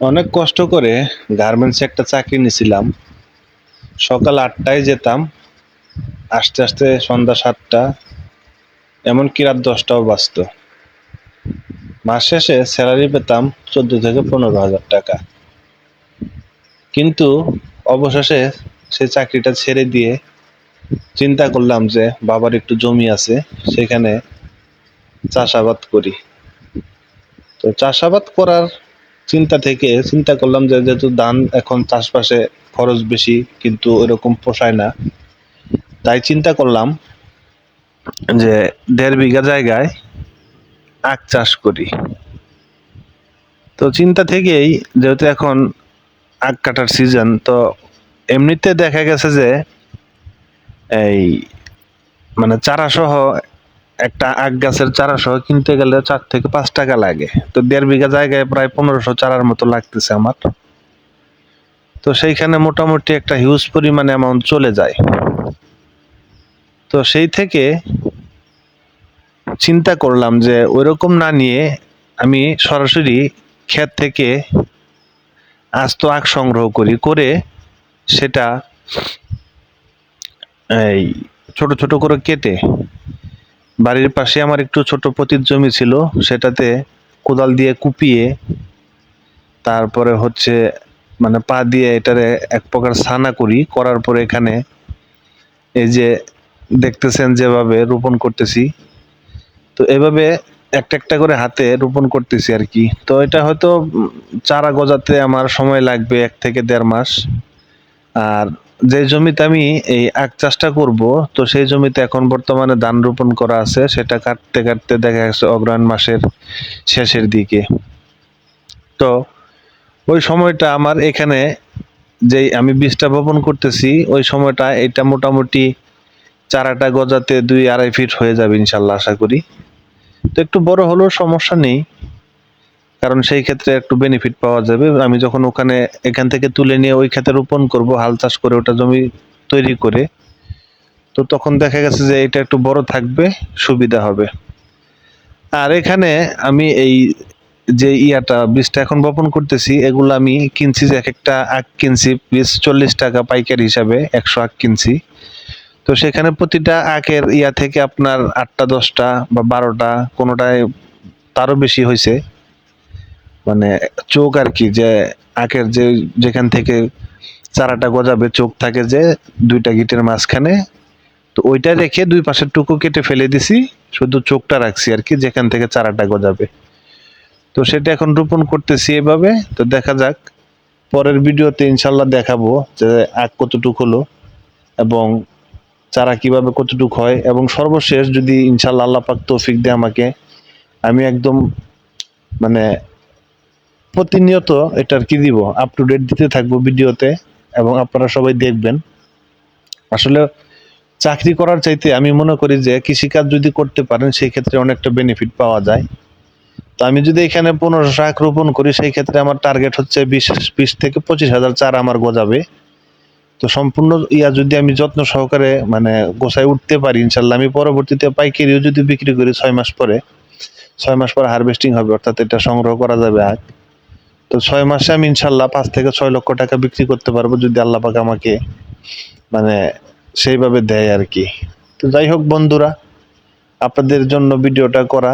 অনেক কষ্ট করে গার্মেন্টসে একটা চাকরি নিয়েছিলাম সকাল আটটায় যেতাম, আস্তে আস্তে সন্ধ্যা সাতটা, এমনকি রাত দশটাও বাজতো মাস শেষে স্যালারি পেতাম চোদ্দ থেকে পনেরো হাজার টাকা। কিন্তু অবশেষে সেই চাকরিটা ছেড়ে দিয়ে চিন্তা করলাম যে বাবার একটু জমি আছে, সেখানে চাষাবাদ করি। তো চাষাবাদ করার চিন্তা থেকে চিন্তা করলাম যে যেহেতু ধান এখন চাষবাসে খরচ বেশি, কিন্তু এরকম পোষায় না। তাই চিন্তা করলাম যে দেড় বিঘা জায়গায় আখ চাষ করি। তো চিন্তা থেকেই যেহেতু এখন আখ কাটার সিজন তো এমনিতে দেখা গেছে যে এই মানে চারা সহ একটা আখ গাছের চারা সহ কিনতে গেলে চার থেকে পাঁচ টাকা লাগে। তো দেড় বিঘা জায়গায় প্রায় পনেরোশো চারার মতো লাগতেছে আমার। তো সেইখানে মোটামুটি একটা হিউজ পরিমাণে অ্যামাউন্ট চলে যায়। তো সেই থেকে চিন্তা করলাম যে ওইরকম না নিয়ে আমি সরাসরি ক্ষেত থেকে আস্ত আখ সংগ্রহ করি, করে সেটা এই ছোট ছোট করে কেটে বাড়ির পাশে আমার একটু ছোট পতির জমি ছিল, সেটাতে কোদাল দিয়ে কুপিয়ে তারপরে হচ্ছে মানে পা দিয়ে এটারে এক প্রকার ছানা করি, করার পরে এখানে এই যে দেখতেছেন যেভাবে রোপণ করতেছি। তো এভাবে একটা একটা করে হাতে রোপণ করতেছি আর কি। তো এটা হয়তো চারা গজাতে আমার সময় লাগবে এক থেকে দেড় মাস। আর যে জমিতে আমি এই আখ চাষটা করব, তো সেই জমিতে এখন বর্তমানে ধান রোপণ করা আছে, সেটা কাটতে কাটতে দেখা গেছে অগ্রহায়ণ মাসের শেষের দিকে। তো ওই সময়টা আমার এখানে যেই আমি বীজটা বপন করতেছি, ওই সময়টা এটা মোটামুটি চারাটা গজাতে দুই আড়াই ফিট হয়ে যাবে ইনশাল্লাহ আশা করি। তো একটু বড় হলেও সমস্যা নেই। কারণ সেই ক্ষেত্রে একটু বেনিফিট পাওয়া যাবে। আমি যখন ওখানে এখান থেকে তুলে নিয়ে ওই ক্ষেতে রোপণ করব, হাল চাষ করে ওটা জমি তৈরি করে, তো তখন দেখা গেছে যে এটা একটু বড় থাকবে, সুবিধা হবে। আর এখানে আমি এই যে ইয়াটা, বীজটা এখন বপন করতেছি, এগুলো আমি কিনছি যে এক একটা আখ কিনছি, বীজ চল্লিশ টাকা পাইকারি হিসাবে, একশো আখ কিনছি। তো সেখানে প্রতিটা আখের ইয়া থেকে আপনার আটটা, দশটা বা বারোটা, কোনোটায় তারও বেশি হয়েছে মানে চোখ আর কি, যে আখের যে, যেখান থেকে চারাটা গজাবে, চোখ থাকে যে দুইটা গিটের মাঝখানে। তো ওইটা রেখে দুই পাশের টুকু কেটে ফেলে দিছি, শুধু চোখটা রাখছি আর কি, যেখান থেকে চারাটা গজাবে। তো সেটা এখন রোপণ করতেছি এভাবে। তো দেখা যাক, পরের ভিডিওতে ইনশাল্লাহ দেখাবো যে আখ কতটুক হলো এবং চারা কীভাবে কতটুক হয়। এবং সর্বশেষ যদি ইনশাল্লাহ আল্লাহ পাক তৌফিক দেয় আমাকে, আমি একদম মানে প্রতিনিয়ত এটার কি দিব? আপ টু ডেট দিতে থাকব ভিডিওতে এবং আপনারা সবাই দেখবেন। আসলে চাকরি করার চাইতে আমি মনে করি যে কৃষিকাজ যদি করতে পারেন, সেই ক্ষেত্রে অনেকটা বেনিফিট পাওয়া যায়। তো আমি যদি এখানে পনেরো শাক রোপণ করি, সেই ক্ষেত্রে আমার টার্গেট হচ্ছে বিশ বিশ থেকে পঁচিশ হাজার চারা আমার গজাবে। তো সম্পূর্ণ ইয়া যদি আমি যত্ন সহকারে মানে গোছায় উঠতে পারি, ইনশাল্লাহ আমি পরবর্তীতে পাইকারিও যদি বিক্রি করি ছয় মাস পরে, ছয় মাস পরে হারভেস্টিং হবে, অর্থাৎ এটা সংগ্রহ করা যাবে আখ তো ছয় মাসে আমি ইনশাল্লাহ পাঁচ থেকে ছয় লক্ষ টাকা বিক্রি করতে পারব যদি আল্লাহ পাক আমাকে মানে সেইভাবে দেয় আর কি। তো যাই হোক বন্ধুরা, আপনাদের জন্য ভিডিওটা করা